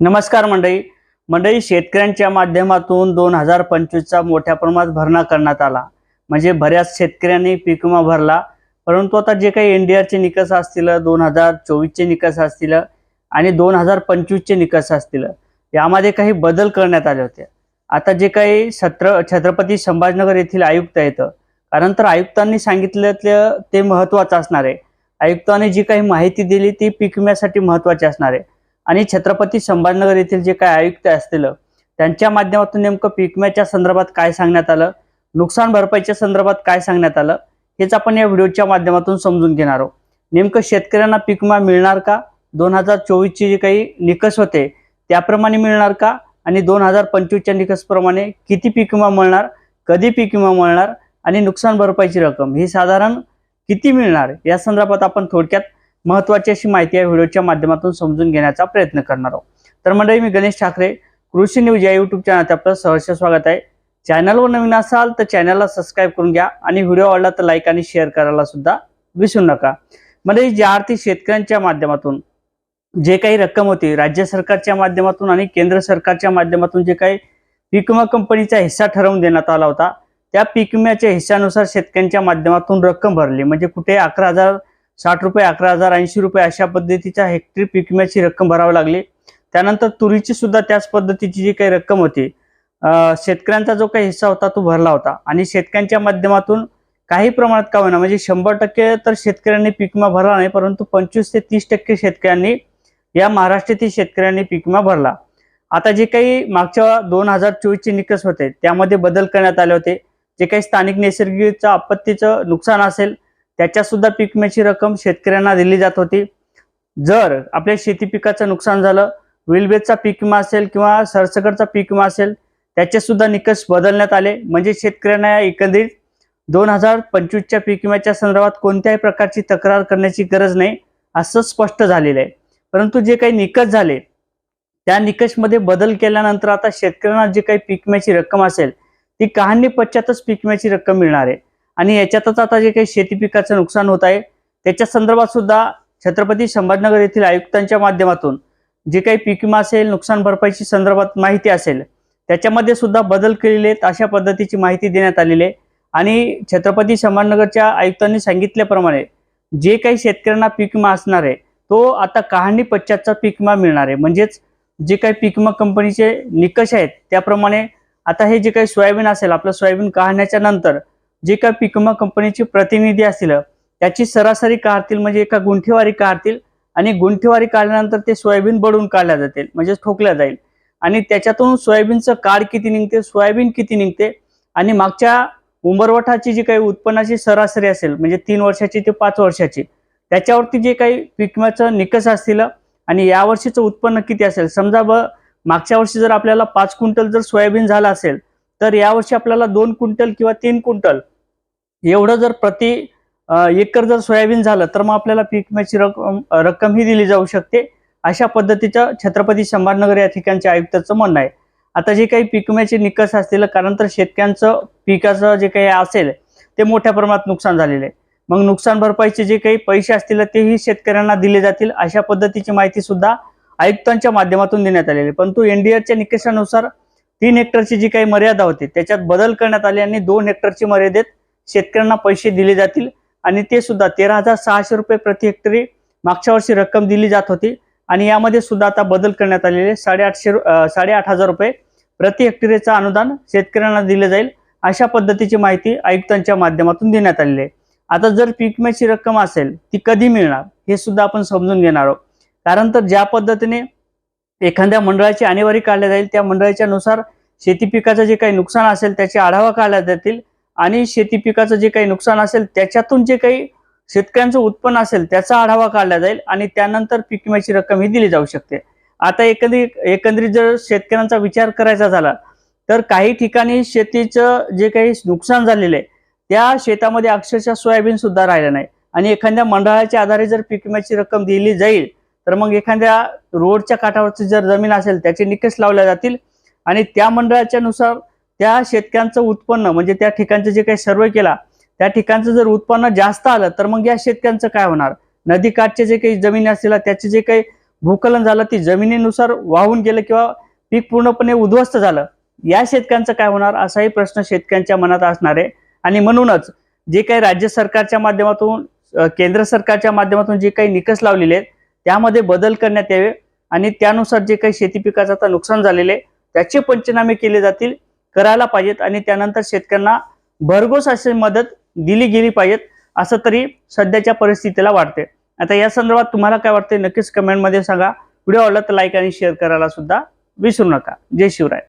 नमस्कार मंडळी. मंडळी शेतकऱ्यांच्या माध्यमातून दोन हजार पंचवीसचा मोठ्या प्रमाणात भरणा करण्यात आला. म्हणजे बऱ्याच शेतकऱ्यांनी पीक विमा भरला. परंतु आता जे काही एनडीआरचे निकष असतील दोन हजार चोवीसचे निकष असतील आणि दोन हजार पंचवीसचे निकष असतील यामध्ये काही बदल करण्यात आले होते. आता जे काही छत्र छत्रपती संभाजीनगर येथील आयुक्त आहेत कारण तर आयुक्तांनी सांगितलं ते महत्त्वाचं असणार आहे. आयुक्तांनी जी काही माहिती दिली ती पीक विम्यासाठी महत्त्वाची असणार आहे. आणि छत्रपती संभाजीनगर येथील जे काय आयुक्त असतील त्यांच्या माध्यमातून नेमकं पीक विम्याच्या संदर्भात काय सांगण्यात आलं? नुकसान भरपाईच्या संदर्भात काय सांगण्यात आलं? हेच आपण या व्हिडिओच्या माध्यमातून समजून घेणार आहोत. नेमकं शेतकऱ्यांना पीक विमा मिळणार का? दोन हजार चोवीसचे जे काही निकष होते त्याप्रमाणे मिळणार का? आणि दोन हजार पंचवीसच्या निकषप्रमाणे किती पीक विमा मिळणार? कधी पीक विमा मिळणार? आणि नुकसान भरपाईची रक्कम ही साधारण किती मिळणार? या संदर्भात आपण थोडक्यात महत्वाची अशी माहिती या व्हिडिओच्या माध्यमातून समजून घेण्याचा प्रयत्न करणार आहोत. तर मंडळी मी गणेश ठाकरे कृषी न्यूज या युट्यूब चॅनलचे आपलं सहर्ष स्वागत आहे. चॅनलवर नवीन असाल तर चॅनलला सबस्क्राईब करून घ्या आणि व्हिडिओ आवडला तर लाईक आणि शेअर करायला सुद्धा विसरू नका. म्हणजे ज्या आर्थिक शेतकऱ्यांच्या माध्यमातून जे काही रक्कम होती राज्य सरकारच्या माध्यमातून आणि केंद्र सरकारच्या माध्यमातून जे काही पीक विमा कंपनीचा हिस्सा ठरवून देण्यात आला होता त्या पीक विम्याच्या हिस्सानुसार शेतकऱ्यांच्या माध्यमातून रक्कम भरली. म्हणजे कुठे अकरा हजार साठ रुपये अकरा हजार ऐंशी रुपये अशा पद्धतीच्या हेक्टरी पीक विम्याची रक्कम भरावी लागली. त्यानंतर तुरीची सुद्धा त्याच पद्धतीची जी काही रक्कम होती शेतकऱ्यांचा जो काही हिस्सा होता तो भरला होता. आणि शेतकऱ्यांच्या माध्यमातून काही प्रमाणात का होईना म्हणजे शंभर टक्के तर शेतकऱ्यांनी पीक विमा भरला नाही परंतु पंचवीस ते तीस टक्के शेतकऱ्यांनी या महाराष्ट्रातील शेतकऱ्यांनी पीक विमा भरला. आता जे काही मागच्या दोन हजार चोवीसचे निकष होते त्यामध्ये बदल करण्यात आले होते. जे काही स्थानिक नैसर्गिकचं आपत्तीचं नुकसान असेल त्याच्या सुद्धा पीक विम्याची रक्कम शेतकऱ्यांना दिली जात होती. जर आपल्या शेती पिकाचं नुकसान झालं विलबेजचा पीक विमा असेल किंवा सरसकटचा पीक विमा असेल त्याचे सुद्धा निकष बदलण्यात आले. म्हणजे शेतकऱ्यांना या एकंदरीत दोन हजार पंचवीसच्या पीक विम्याच्या संदर्भात कोणत्याही प्रकारची तक्रार करण्याची गरज नाही असं स्पष्ट झालेलं आहे. परंतु जे काही निकष झाले त्या निकषमध्ये बदल केल्यानंतर आता शेतकऱ्यांना जे काही पीक विम्याची रक्कम असेल ती कहाणी पश्चातच पीक विम्याची रक्कम मिळणार आहे. आणि याच्यातच आता जे काही शेती पिकाचं नुकसान होत आहे त्याच्या संदर्भात सुद्धा छत्रपती संभाजीनगर येथील आयुक्तांच्या माध्यमातून जे काही पीक विमा असेल नुकसान भरपाईची संदर्भात माहिती असेल त्याच्यामध्ये सुद्धा बदल केलेले आहेत अशा पद्धतीची माहिती देण्यात आलेली आहे. आणि छत्रपती संभाजीनगरच्या आयुक्तांनी सांगितल्याप्रमाणे जे काही शेतकऱ्यांना पीक विमा असणार आहे तो आता कहाणी पश्चातचा पीक विमा मिळणार आहे. म्हणजेच जे काही पीक विमा कंपनीचे निकष आहेत त्याप्रमाणे आता हे जे काही सोयाबीन असेल आपलं सोयाबीन काढण्याच्या नंतर जे काही पिकमा कंपनीचे प्रतिनिधी असतील त्याची सरासरी काढतील म्हणजे एका गुंठेवारी काढतील आणि गुंठेवारी काढल्यानंतर ते सोयाबीन बडून काढल्या जातील म्हणजे ठोकल्या जाईल. आणि त्याच्यातून सोयाबीनचं काढ किती निघते सोयाबीन किती निघते आणि मागच्या उंबरवठाची जी काही उत्पन्नाची सरासरी असेल म्हणजे तीन वर्षाची ते पाच वर्षाची त्याच्यावरती जे काही पिकम्याचं निकष असतील आणि यावर्षीचं उत्पन्न किती असेल समजा ब मागच्या वर्षी जर आपल्याला पाच क्विंटल जर सोयाबीन झालं असेल तर यावर्षी आपल्याला दोन क्विंटल किंवा तीन क्विंटल एवढं जर प्रति एकर जर सोयाबीन झालं तर मग आपल्याला पीक विम्याची रक्कम रक्कम ही दिली जाऊ शकते. अशा पद्धतीचं छत्रपती संभाजीनगर या ठिकाणच्या आयुक्ताचं म्हणणं आहे. आता जे काही पीक विम्याचे निकष असतील कारण तर शेतकऱ्यांचं पिकाचं जे काही असेल ते मोठ्या प्रमाणात नुकसान झालेलं आहे. मग नुकसान भरपाईचे जे काही पैसे असतील तेही शेतकऱ्यांना दिले जातील अशा पद्धतीची माहिती सुद्धा आयुक्तांच्या माध्यमातून देण्यात आलेली आहे. परंतु एनडीआरच्या निकषानुसार तीन हेक्टरची जी काही मर्यादा होती त्याच्यात बदल करण्यात आले आणि दोन हेक्टरची मर्यादेत शेतकऱ्यांना पैसे दिले जातील आणि ते सुद्धा तेरा हजार सहाशे रुपये प्रति हेक्टरी मागच्या वर्षी रक्कम दिली जात होती. आणि यामध्ये सुद्धा आता बदल करण्यात आलेले साडेआठशे रु- साडेआठ हजार रुपये प्रति हेक्टरीचं अनुदान शेतकऱ्यांना दिले जाईल अशा पद्धतीची माहिती आयुक्तांच्या माध्यमातून देण्यात आलेली आहे. आता जर पीक विम्याची रक्कम असेल ती कधी मिळणार हे सुद्धा आपण समजून घेणार आहोत. कारण तर ज्या पद्धतीने एखाद्या मंडळाची आणेवारी काढल्या जाईल त्या मंडळाच्या नुसार शेती पिकाचं जे काही नुकसान असेल त्याचे आढावा काढल्या जातील. आणि शेती पिकाचं जे काही नुकसान असेल त्याच्यातून जे काही शेतकऱ्यांचं उत्पन्न असेल त्याचा आढावा काढला जाईल आणि त्यानंतर पीक विम्याची रक्कम ही दिली जाऊ शकते. आता एकंदरीत एकंदरीत जर शेतकऱ्यांचा विचार करायचा झाला तर काही ठिकाणी शेतीचं जे काही नुकसान झालेलं आहे त्या शेतामध्ये अक्षरशः सोयाबीन सुद्धा राहिलं नाही. आणि एखाद्या मंडळाच्या आधारे जर पीक विम्याची रक्कम दिली जाईल तर मग एखाद्या रोडच्या काठावरची जर जमीन असेल त्याचे निकष लावल्या जातील आणि त्या मंडळाच्या नुसार त्या शेतकऱ्यांचं उत्पन्न म्हणजे त्या ठिकाणचं जे काही सर्वे केला त्या ठिकाणचं जर उत्पन्न जास्त आलं तर मग या शेतकऱ्यांचं काय होणार? नदीकाठचे जे काही जमिनी असतील त्याचे जे काही भूकलन झालं ती जमिनीनुसार वाहून गेलं किंवा पीक पूर्णपणे उद्ध्वस्त झालं या शेतकऱ्यांचं काय होणार? असाही प्रश्न शेतकऱ्यांच्या मनात असणार आहे. आणि म्हणूनच जे काही राज्य सरकारच्या माध्यमातून केंद्र सरकारच्या माध्यमातून जे काही निकष लावलेले आहेत त्यामध्ये बदल करण्यात यावे. आणि त्यानुसार जे काही शेती पिकाचं आता नुकसान झालेले आहे, त्याचे पंचनामे केले जातील. करायला पाहिजेत आणि त्यानंतर शेतकऱ्यांना भरघोस अशी मदत दिली गेली पाहिजेत असं तरी सध्याच्या परिस्थितीला वाटते आता या संदर्भात तुम्हाला काय वाटते नक्कीच कमेंटमध्ये सांगा. व्हिडिओ आवडला तर लाईक आणि शेअर करायला सुद्धा विसरू नका. जय शिवराय.